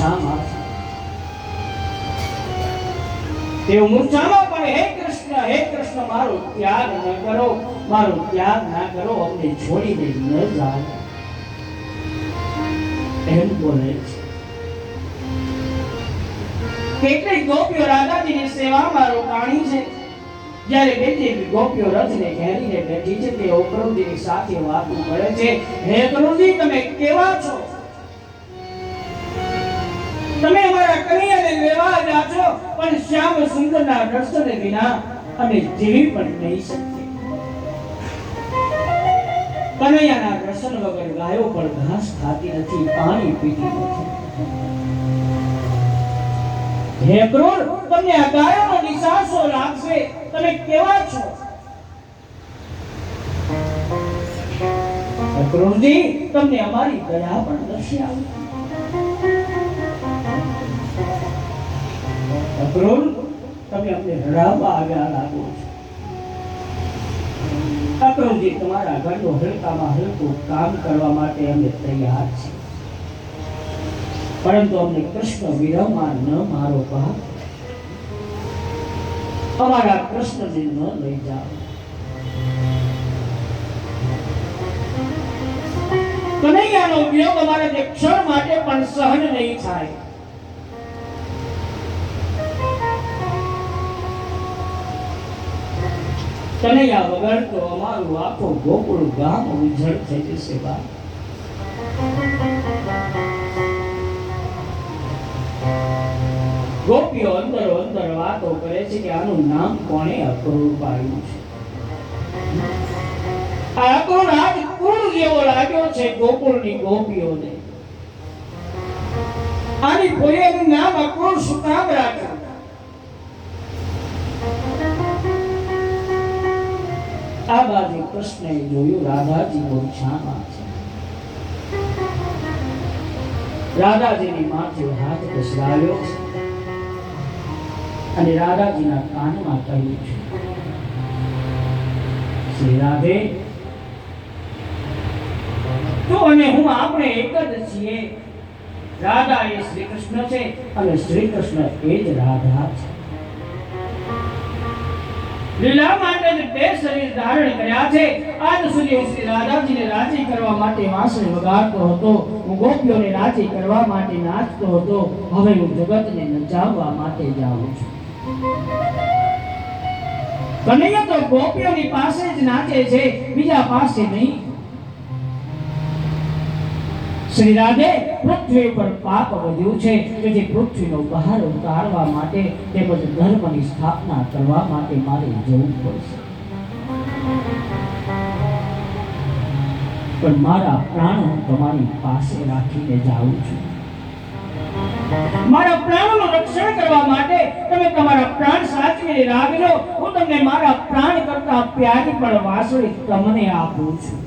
મૂર્છામાં છે. તેઓ મૂર્છામાં પણ હે કૃષ્ણ હે કૃષ્ણ, મારો ત્યાગ ન કરો, મારો ત્યાગ ના કરો, અમને છોડીને ન જાઓ એમ બોલે છે. ગોપીઓ રાધાજીની સેવામાં રોકાણી છે. જ્યારે બેટી ગોપીઓ રથને ઘેરીને બેઠી છે તે કરુણજીની સાથે વાતો કરે છે. હે કરુણજી તમે કેવા છો? તમે અમારા કનૈયાને લેવા જા છો, પણ શ્યામ સુંદરના દર્શન વિના અમે જીવી પણ નહીં શકીએ. કનૈયાના દર્શન વગર ગાયો પણ ઘાસ ખાતી નથી, પાણી પીતી નથી. હે ક્રૂર, તમને આ ગાયોનો નિશાસો લાગશે. તમે કેવા છો? ક્રૂરજી, તમને અમારી દયા પણ નથી આવી તમે અમને રડાવવા આવ્યા લાગો છો. અક્રોલજી તમારા ઘરનો હલકામાં હલકું કામ કરવા માટે અમે તૈયાર છીએ. પરંતુ અમને કૃષ્ણ વિરહમાં ન મારો ભાગ અમારા કૃષ્ણને ન લઈ જાઓ. કનૈયાનો વિયોગ અમારા ક્ષણ માટે પણ સહન નહીં થાય. કનૈયા વગર તો અમારું આખું ગોકુળ ગામ ઉજળ થઈ જશે બા ગોપીઓ અંદર અંદર વાતો કરે છે કે આનું નામ કોણે અક્રૂર પાડ્યું છે? આ અક્રૂર આજ કુળ જેવો લાગ્યો છે ગોકુળની ગોપીઓને. આની પોયેનું નામ અક્રૂર શું કામ રાખ્યું કૃષ્ણએ જોયું રાધાજી મૂર્છામાં છે. રાધાજીની માથે હાથ ઘસડાવ્યો અને રાધાજીના કાનમાં કહ્યું છે, શ્રી રાધે, તું અને હું આપણે એક જ છીએ. રાધા એ શ્રી કૃષ્ણ છે અને શ્રી કૃષ્ણ એ જ રાધા છે. લીલા માટે બે ધારણ કર્યા છે. આજ સુધી શ્રી રાધાજીને રાજી કરવા માટે વાંસળી વગાડતો હતો. હું ગોપીઓને રાજી કરવા માટે નાચતો હતો. હવે હું જગતને નચાવવા માટે જાઉં છું. કનૈયા તો ગોપીઓની પાસે જ નાચે છે. બીજા પાસે નહીં. શ્રી રાધે પૃથ્વી પર પાપ વધ્યું છે. તેથી પૃથ્વીનો બહાર ઉતારવા માટે તેમજ ધર્મની સ્થાપના કરવા માટે મારે જવું પડશે. પણ મારા પ્રાણો તમારી પાસે રાખીને જાઉં છું. મારા પ્રાણોનું રક્ષણ કરવા માટે તમે તમારા પ્રાણ સાચવીને રાખજો. હું તમને મારા પ્રાણ કરતા પ્યારી પણ વાસળી તમને આપું છું.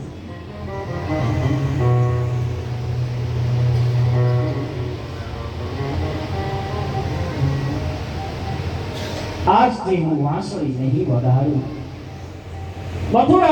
આજથી હું વાંસળી નહીં વધારું. મથુરા